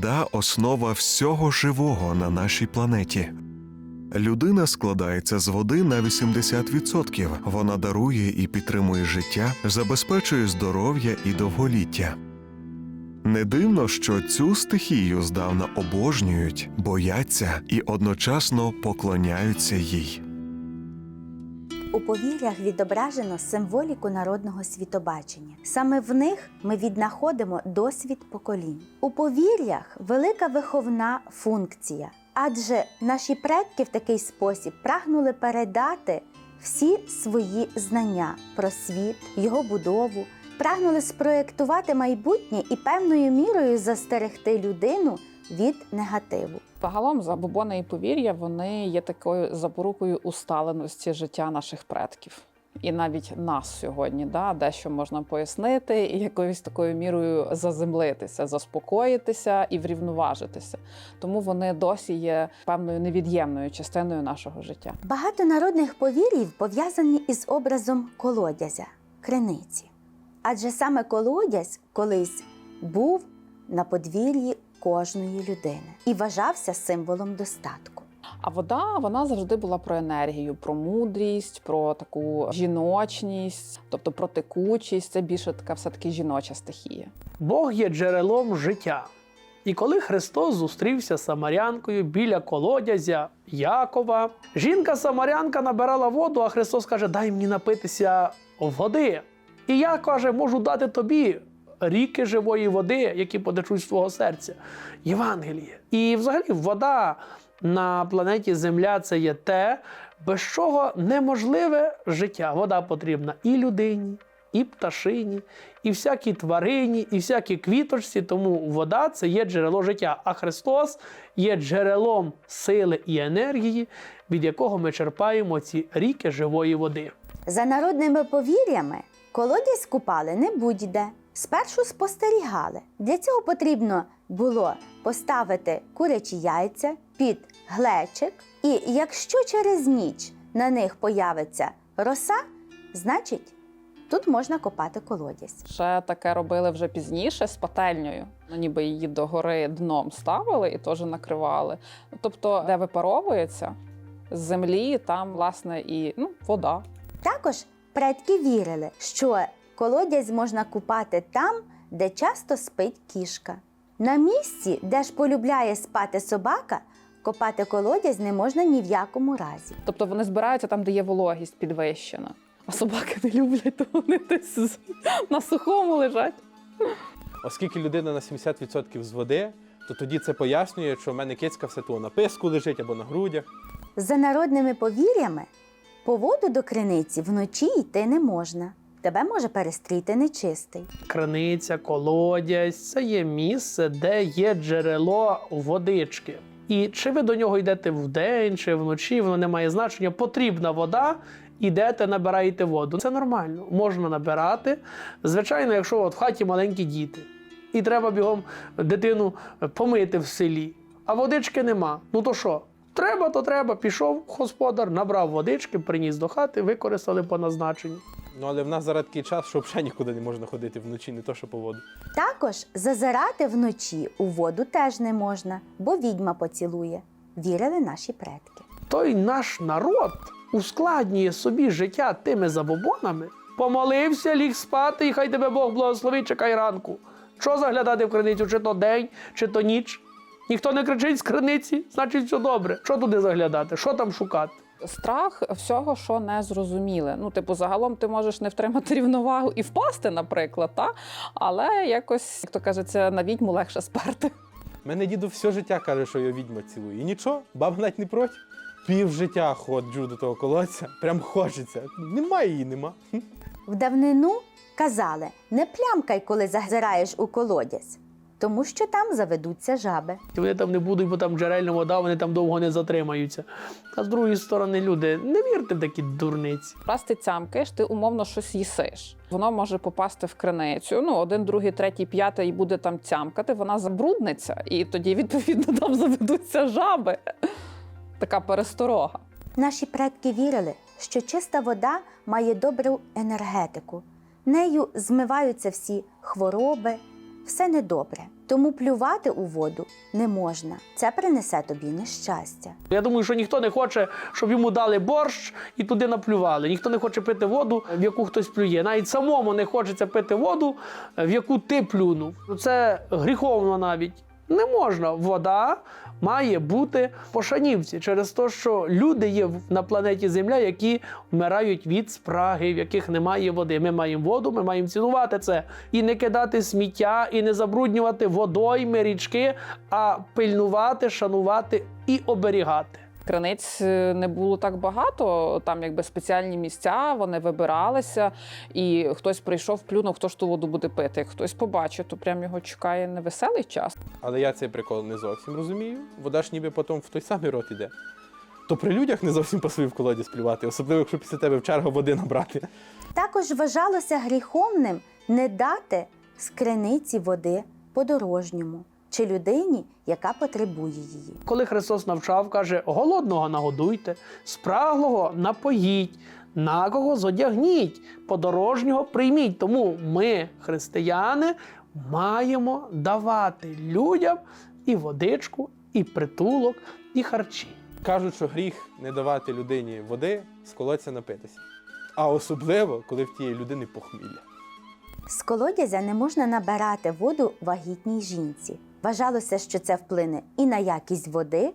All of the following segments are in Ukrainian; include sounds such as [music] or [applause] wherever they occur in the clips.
Вода основа всього живого на нашій планеті. Людина складається з води на 80%. Вона дарує і підтримує життя, забезпечує здоров'я і довголіття. Не дивно, що цю стихію здавна обожнюють, бояться і одночасно поклоняються їй. У повір'ях відображено символіку народного світобачення. Саме в них ми віднаходимо досвід поколінь. У повір'ях велика виховна функція, адже наші предки в такий спосіб прагнули передати всі свої знання про світ, його будову, прагнули спроєктувати майбутнє і певною мірою застерегти людину від негативу. Загалом забобони і повір'я вони є такою запорукою усталеності життя наших предків. І навіть нас сьогодні, да, дещо можна пояснити і якоюсь такою мірою заземлитися, заспокоїтися і врівноважитися. Тому вони досі є певною невід'ємною частиною нашого життя. Багато народних повір'їв пов'язані із образом колодязя, криниці. Адже саме колодязь колись був на подвір'ї кожної людини і вважався символом достатку. А вода вона завжди була про енергію, про мудрість, про таку жіночність, тобто про текучість. Це більше така все-таки жіноча стихія. Бог є джерелом життя. І коли Христос зустрівся з Самарянкою біля колодязя Якова, жінка Самарянка набирала воду, а Христос каже: Дай мені напитися води. І я каже, можу дати тобі ріки живої води, які потечуть з твого серця. Євангеліє. І взагалі вода на планеті Земля це є те, без чого неможливе життя. Вода потрібна і людині, і пташині, і всякій тварині, і всякій квіточці. Тому вода це є джерело життя. А Христос є джерелом сили і енергії, від якого ми черпаємо ці ріки живої води. За народними повір'ями колодязь купали не будь-де. Спершу спостерігали. Для цього потрібно було поставити курячі яйця під глечик, і якщо через ніч на них появиться роса, значить тут можна копати колодязь. Ще таке робили вже пізніше з пательнею. Ну, ніби її догори дном ставили і теж накривали. Тобто, де випаровується з землі, там власне і ну, вода. Також предки вірили, що колодязь можна купати там, де часто спить кішка. На місці, де ж полюбляє спати собака, копати колодязь не можна ні в якому разі. Тобто вони збираються там, де є вологість підвищена. А собаки не люблять, то вони десь на сухому лежать. Оскільки людина на 70% з води, то тоді це пояснює, що в мене кицька все то на писку лежить або на грудях. За народними повір'ями, по воду до криниці вночі йти не можна. Тебе може перестріти нечистий. Криниця, колодязь це є місце, де є джерело водички. І чи ви до нього йдете вдень чи вночі, воно не має значення. Потрібна вода, ідете, набираєте воду. Це нормально, можна набирати. Звичайно, якщо от в хаті маленькі діти, і треба бігом дитину помити в селі, а водички нема. Ну то що? Треба, то треба. Пішов господар, набрав водички, приніс до хати, використали по назначенню. Ну але в нас зараз такий час, що взагалі нікуди не можна ходити вночі, не то що по воду. Також зазирати вночі у воду теж не можна, бо відьма поцілує. Вірили наші предки. той наш народ ускладнює собі життя тими забобонами. Помолився, ліг спати, і хай тебе Бог благословить, чекай ранку. Що заглядати в криницю, чи то день, чи то ніч? Ніхто не кричить з криниці, значить все добре. Що туди заглядати? Що там шукати? Страх всього, що не зрозуміле. Ну, типу, загалом ти можеш не втримати рівновагу і впасти, наприклад, та? але якось, як то кажеться, на відьму легше сперти. Мене діду все життя каже, що його відьма цілує. І нічого, баба навіть не проти. Пів життя ходжу до того колодця, прям хочеться. Немає її, нема. В давнину казали: не плямкай, коли зазираєш у колодязь, тому що там заведуться жаби. Вони там не будуть, бо там джерельна вода, вони там довго не затримаються. А з другої сторони, люди, не вірте в такі дурниці. Раз ти цямкаєш, ти умовно щось їсиш. Воно може попасти в криницю. Ну, один, другий, третій, п'ятий і буде там цямкати, вона забрудниться, і тоді, відповідно, там заведуться жаби. Така пересторога. Наші предки вірили, що чиста вода має добру енергетику. Нею змиваються всі хвороби, все недобре. Тому плювати у воду не можна. Це принесе тобі нещастя. Я думаю, що ніхто не хоче, щоб йому дали борщ і туди наплювали. Ніхто не хоче пити воду, в яку хтось плює. Навіть самому не хочеться пити воду, в яку ти плюнув. Це гріховно навіть. Не можна. Вода має бути по шанівці через те, що люди є на планеті Земля, які вмирають від спраги, в яких немає води. Ми маємо воду, ми маємо цінувати це і не кидати сміття, і не забруднювати водойми, річки, а пильнувати, шанувати і оберігати. Криниць е, не було так багато. Там якби спеціальні місця, вони вибиралися, і хтось прийшов, плюнув, хто ж ту воду буде пити. Хтось побачить, то прям його чекає невеселий час. Але я цей прикол не зовсім розумію. Вода ж ніби потім в той самий рот іде. То при людях не зовсім пасує в колоді сплювати, особливо якщо після тебе в чергу води набрати. Також вважалося гріховним не дати з криниці води подорожньому чи людині, яка потребує її. Коли Христос навчав, каже: голодного нагодуйте, спраглого напоїть, нагого зодягніть, подорожнього прийміть. Тому ми, християни, маємо давати людям і водичку, і притулок, і харчі. Кажуть, що гріх не давати людині води з колодця напитися. А особливо, коли в тієї людини похмілля. З колодязя не можна набирати воду вагітній жінці. Вважалося, що це вплине і на якість води,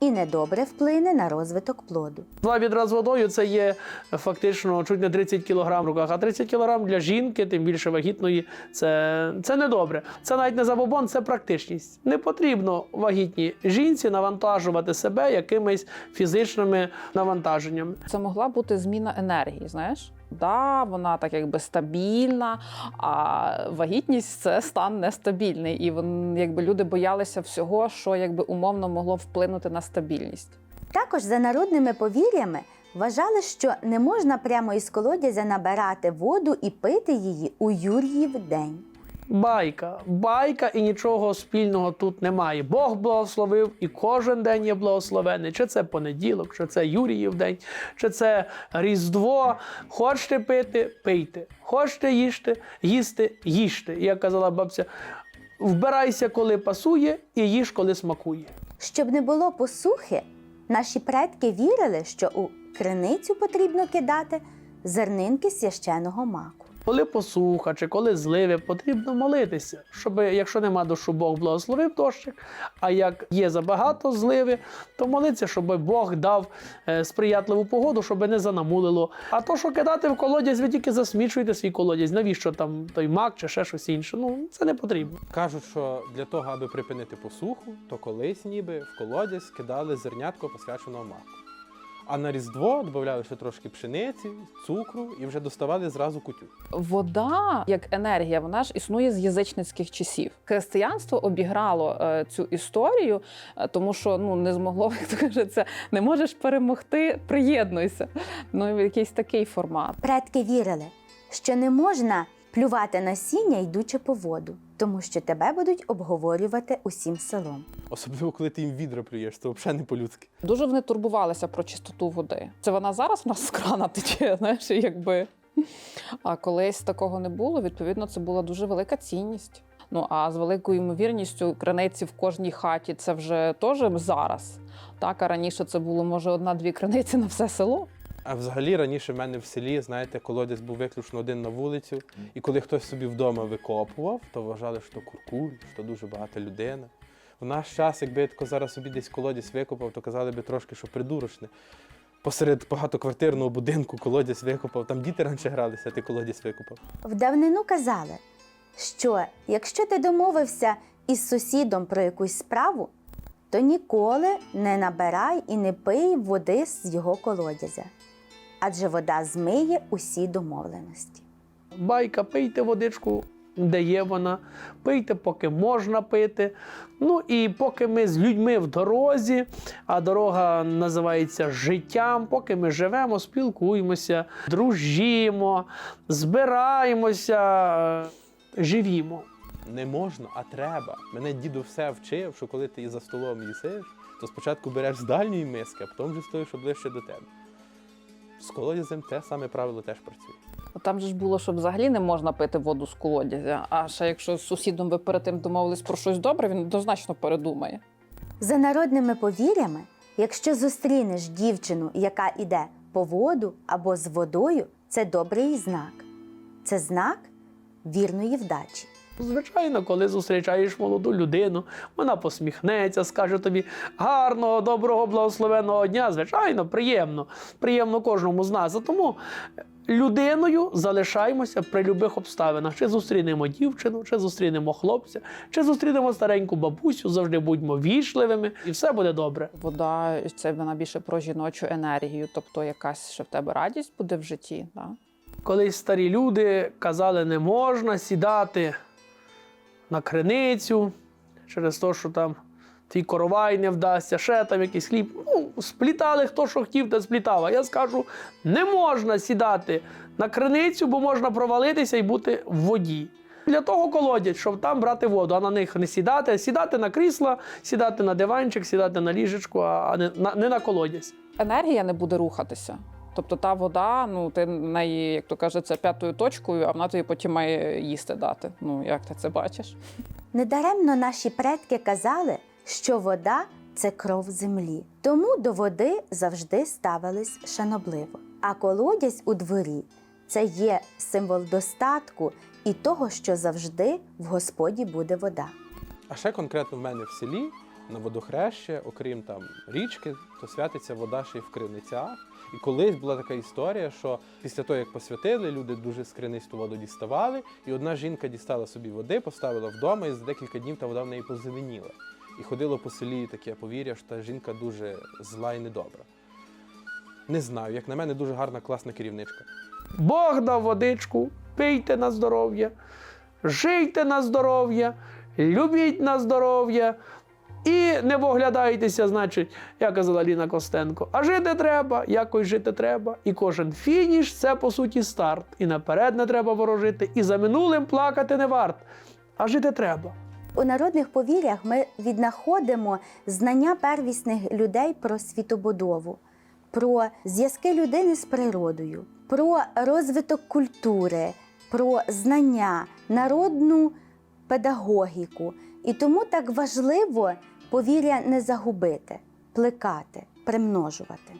і недобре вплине на розвиток плоду. Два відра з водою це є фактично чуть не 30 кг в руках, а 30 кг для жінки, тим більше вагітної, це, це не добре. Це навіть не забобон, це практичність. Не потрібно вагітній жінці навантажувати себе якимись фізичними навантаженнями. Це могла бути зміна енергії, знаєш? Да, вона так якби стабільна, а вагітність це стан нестабільний. І вон, якби люди боялися всього, що якби умовно могло вплинути на стабільність. Також за народними повір'ями вважали, що не можна прямо із колодязя набирати воду і пити її у Юр'їв день. Байка, байка і нічого спільного тут немає. Бог благословив, і кожен день є благословений. Чи це понеділок, чи це Юріїв день, чи це Різдво. Хочете пити, пийте. Хочете їсти, їсти, їжте. Як казала бабця, вбирайся, коли пасує, і їж, коли смакує. Щоб не було посухи, наші предки вірили, що у криницю потрібно кидати зернинки священого маку. Коли посуха чи коли зливи, потрібно молитися, щоб якщо нема дощу, Бог благословив дощик. А як є забагато зливи, то молитися, щоб Бог дав е, сприятливу погоду, щоб не занамулило. А то, що кидати в колодязь, ви тільки засмічуєте свій колодязь. Навіщо там той мак чи ще щось інше? Ну це не потрібно. Кажуть, що для того, аби припинити посуху, то колись ніби в колодязь кидали зернятко посвяченого маку. А на Різдво додавали ще трошки пшениці, цукру і вже доставали зразу кутю. Вода як енергія, вона ж існує з язичницьких часів. Християнство обіграло е, цю історію, е, тому що ну не змогло, [laughs] як то кажеться, не можеш перемогти, приєднуйся. Ну якийсь такий формат. Предки вірили, що не можна плювати насіння, йдучи по воду, тому що тебе будуть обговорювати усім селом. Особливо, коли ти їм відра плюєш, це взагалі не по-людськи. Дуже вони турбувалися про чистоту води. Це вона зараз в нас з крана тече, [laughs] знаєш, якби. А колись такого не було. Відповідно, це була дуже велика цінність. Ну а з великою ймовірністю криниці в кожній хаті це вже теж зараз. Так, а раніше це було може одна-дві криниці на все село. А взагалі раніше в мене в селі, знаєте, колодязь був виключно один на вулицю. І коли хтось собі вдома викопував, то вважали, що куркуль, що дуже багата людина. В наш час, якби я зараз собі десь колодязь викопав, то казали би трошки, що придурочне. Посеред багатоквартирного будинку колодязь викопав, там діти раніше гралися, ти колодязь викопав. В давнину казали, що якщо ти домовився із сусідом про якусь справу, то ніколи не набирай і не пий води з його колодязя, адже вода змиє усі домовленості. Байка, пийте водичку, де є вона, пийте, поки можна пити. Ну і поки ми з людьми в дорозі, а дорога називається життям, поки ми живемо, спілкуємося, дружімо, збираємося, е, живімо. Не можна, а треба. Мене діду все вчив, що коли ти за столом їсиш, то спочатку береш з дальньої миски, а потім вже стоїш ближче до тебе. З колодязем те саме правило теж працює. Там же ж було, що взагалі не можна пити воду з колодязя. А ще якщо з сусідом ви перед тим домовились про щось добре, він однозначно передумає. За народними повір'ями, якщо зустрінеш дівчину, яка іде по воду або з водою, це добрий знак. Це знак вірної вдачі. Звичайно, коли зустрічаєш молоду людину, вона посміхнеться, скаже тобі гарного, доброго, благословенного дня. Звичайно, приємно, приємно кожному з нас. А тому людиною залишаємося при любих обставинах. Чи зустрінемо дівчину, чи зустрінемо хлопця, чи зустрінемо стареньку бабусю, завжди будьмо вічливими, і все буде добре. Вода це вона більше про жіночу енергію, тобто якась ще в тебе радість буде в житті. Да? Колись старі люди казали, не можна сідати на криницю через те, що там твій коровай не вдасться, ще там якийсь хліб. Ну, сплітали хто що хотів, те сплітав. А я скажу, не можна сідати на криницю, бо можна провалитися і бути в воді. Для того колодять, щоб там брати воду, а на них не сідати, а сідати на крісла, сідати на диванчик, сідати на ліжечку, а не на, не на колодязь. Енергія не буде рухатися. Тобто та вода, ну ти на неї, як то кажеться, п'ятою точкою, а вона тобі потім має їсти дати. Ну як ти це бачиш? Недаремно наші предки казали, що вода це кров землі. Тому до води завжди ставились шанобливо. А колодязь у дворі це є символ достатку і того, що завжди в Господі буде вода. А ще конкретно в мене в селі на водохреще, окрім там річки, то святиться вода ще й в криницях. І колись була така історія, що після того, як посвятили, люди дуже з криниць ту воду діставали, і одна жінка дістала собі води, поставила вдома, і за декілька днів та вода в неї позеленіла. І ходило по селі таке повір'я, що та жінка дуже зла і недобра. Не знаю, як на мене, дуже гарна, класна керівничка. Бог дав водичку, пийте на здоров'я, жийте на здоров'я, любіть на здоров'я і не поглядайтеся, значить, як казала Ліна Костенко. А жити треба, якось жити треба. І кожен фініш це по суті старт. І наперед не треба ворожити, і за минулим плакати не варт. А жити треба. У народних повір'ях ми віднаходимо знання первісних людей про світобудову, про зв'язки людини з природою, про розвиток культури, про знання, народну педагогіку. І тому так важливо повір'я не загубити, плекати, примножувати.